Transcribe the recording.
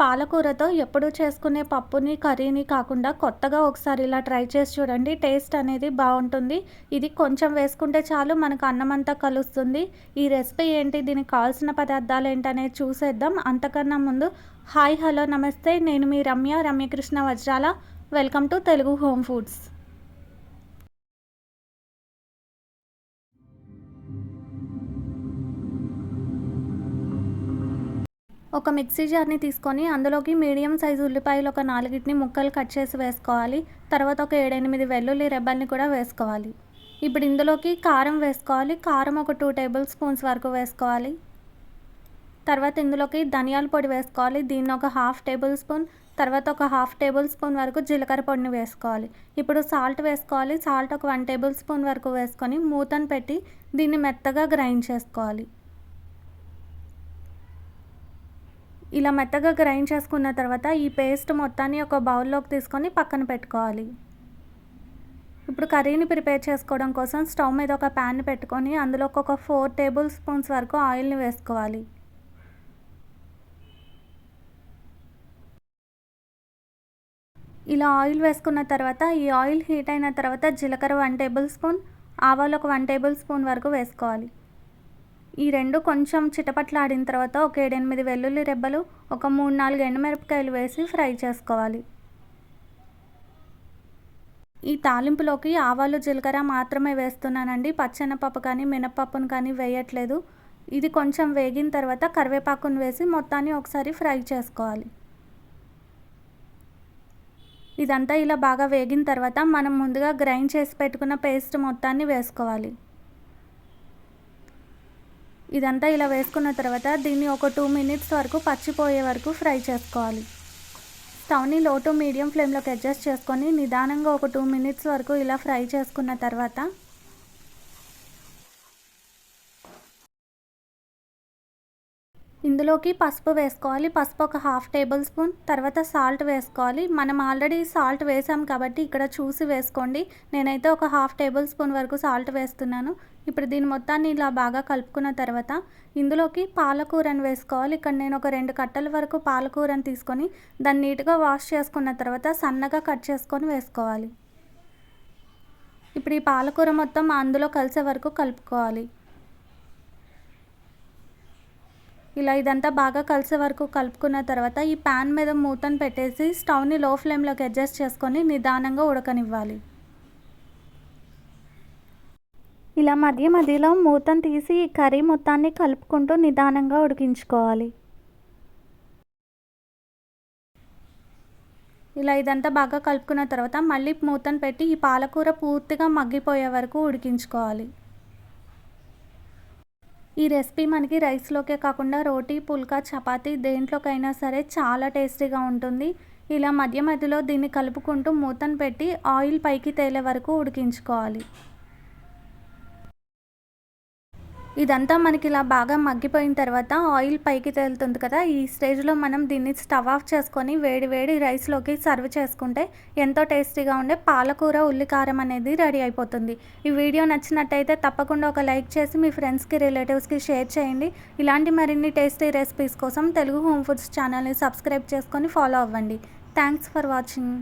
పాలకూరతో ఎప్పుడు చేసుకునే పప్పుని కర్రీని కాకుండా కొత్తగా ఒకసారి ఇలా ట్రై చేసి చూడండి. టేస్ట్ అనేది బాగుంటుంది. ఇది కొంచెం వేసుకుంటే చాలు మనకు అన్నం అంతా కలుస్తుంది. ఈ రెసిపీ ఏంటి? దీనికి కావాల్సిన పదార్థాలు ఏంటనేది చూసేద్దాం. అంతకన్నా ముందు హాయ్ హలో నమస్తే. నేను మీ Ramya Ramyakrishna Vajrala. Welcome to Telugu home foods. ఒక మిక్సీ జార్ని తీసుకొని అందులోకి మీడియం సైజు ఉల్లిపాయలు ఒక నాలుగిటిని ముక్కలు కట్ చేసి వేసుకోవాలి. తర్వాత ఒక ఏడెనిమిది వెల్లుల్లి రెబ్బల్ని కూడా వేసుకోవాలి. ఇప్పుడు ఇందులోకి కారం వేసుకోవాలి. కారం ఒక టూ టేబుల్ స్పూన్స్ వరకు వేసుకోవాలి. తర్వాత ఇందులోకి ధనియాల పొడి వేసుకోవాలి. దీన్ని ఒక హాఫ్ టేబుల్ స్పూన్. తర్వాత ఒక హాఫ్ టేబుల్ స్పూన్ వరకు జీలకర్ర పొడిని వేసుకోవాలి. ఇప్పుడు సాల్ట్ వేసుకోవాలి. సాల్ట్ ఒక వన్ టేబుల్ స్పూన్ వరకు వేసుకొని మూతను పెట్టి దీన్ని మెత్తగా గ్రైండ్ చేసుకోవాలి. ఇలా మెత్తగా గ్రైండ్ చేసుకున్న తర్వాత ఈ పేస్ట్ మొత్తాన్ని ఒక బౌల్లోకి తీసుకొని పక్కన పెట్టుకోవాలి. ఇప్పుడు కర్రీని ప్రిపేర్ చేసుకోవడం కోసం స్టవ్ మీద ఒక ప్యాన్ పెట్టుకొని అందులో ఒక ఫోర్ టేబుల్ స్పూన్స్ వరకు ఆయిల్ని వేసుకోవాలి. ఇలా ఆయిల్ వేసుకున్న తర్వాత ఈ ఆయిల్ హీట్ అయిన తర్వాత జీలకర్ర వన్ టేబుల్ స్పూన్ ఆవాలు ఒక వన్ టేబుల్ స్పూన్ వరకు వేసుకోవాలి. ఈ రెండు కొంచెం చిటపట్లాడిన తర్వాత ఒక ఏడెనిమిది వెల్లుల్లి రెబ్బలు ఒక మూడు నాలుగు ఎండుమిరపకాయలు వేసి ఫ్రై చేసుకోవాలి. ఈ తాలింపులోకి ఆవాలు జీలకర్ర మాత్రమే వేస్తున్నానండి. పచ్చెనపప్పు కానీ మినపప్పును కానీ వేయట్లేదు. ఇది కొంచెం వేగిన తర్వాత కరివేపాకును వేసి మొత్తాన్ని ఒకసారి ఫ్రై చేసుకోవాలి. ఇదంతా ఇలా బాగా వేగిన తర్వాత మనం ముందుగా గ్రైండ్ చేసి పెట్టుకున్న పేస్ట్ మొత్తాన్ని వేసుకోవాలి. ఇదంతా ఇలా వేసుకున్న తర్వాత దీన్ని ఒక టూ మినిట్స్ వరకు పచ్చిపోయే వరకు ఫ్రై చేసుకోవాలి. స్టవ్ని లో టు మీడియం ఫ్లేమ్లోకి అడ్జస్ట్ చేసుకొని నిదానంగా ఒక టూ మినిట్స్ వరకు ఇలా ఫ్రై చేసుకున్న తర్వాత ఇందులోకి పసుపు వేసుకోవాలి. పసుపు ఒక హాఫ్ టేబుల్ స్పూన్. తర్వాత సాల్ట్ వేసుకోవాలి. మనం ఆల్రెడీ సాల్ట్ వేసాం కాబట్టి ఇక్కడ చూసి వేసుకోండి. నేనైతే ఒక హాఫ్ టేబుల్ స్పూన్ వరకు సాల్ట్ వేస్తున్నాను. ఇప్పుడు దీని మొత్తాన్ని ఇలా బాగా కలుపుకున్న తర్వాత ఇందులోకి పాలకూరని వేసుకోవాలి. ఇక్కడ నేను ఒక రెండు కట్టల వరకు పాలకూరని తీసుకొని దాన్ని నీట్గా వాష్ చేసుకున్న తర్వాత సన్నగా కట్ చేసుకొని వేసుకోవాలి. ఇప్పుడు ఈ పాలకూర మొత్తం అందులో కలిసే వరకు కలుపుకోవాలి. ఇలా ఇదంతా బాగా కలిసే వరకు కలుపుకున్న తర్వాత ఈ ప్యాన్ మీద మూతను పెట్టేసి స్టవ్ని లో ఫ్లేమ్లోకి అడ్జస్ట్ చేసుకొని నిదానంగా ఉడకనివ్వాలి. ఇలా మధ్య మధ్యలో మూతను తీసి ఈ కర్రీ మొత్తాన్ని కలుపుకుంటూ నిదానంగా ఉడికించుకోవాలి. ఇలా ఇదంతా బాగా కలుపుకున్న తర్వాత మళ్ళీ మూతను పెట్టి ఈ పాలకూర పూర్తిగా మగ్గిపోయే వరకు ఉడికించుకోవాలి. ఈ రెసిపీ మనకి రైస్లోకే కాకుండా రోటీ పుల్కా చపాతీ దేంట్లోకైనా సరే చాలా టేస్టీగా ఉంటుంది. ఇలా మధ్య మధ్యలో దీన్ని కలుపుకుంటూ మూతను పెట్టి ఆయిల్ పైకి తేలే వరకు ఉడికించుకోవాలి. ఇదంతా మనకి ఇలా బాగా మగ్గిపోయిన తర్వాత ఆయిల్ పైకి తేలుతుంది కదా ఈ స్టేజ్లో మనం దీన్ని స్టవ్ ఆఫ్ చేసుకొని వేడి వేడి రైస్లోకి సర్వ్ చేసుకుంటే ఎంతో టేస్టీగా ఉండే పాలకూర ఉల్లికారం అనేది రెడీ అయిపోతుంది. ఈ వీడియో నచ్చినట్టయితే తప్పకుండా ఒక లైక్ చేసి మీ ఫ్రెండ్స్కి రిలేటివ్స్కి షేర్ చేయండి. ఇలాంటి మరిన్ని టేస్టీ రెసిపీస్ కోసం తెలుగు హోమ్ ఫుడ్స్ ఛానల్ని సబ్స్క్రైబ్ చేసుకొని ఫాలో అవ్వండి. Thanks for watching.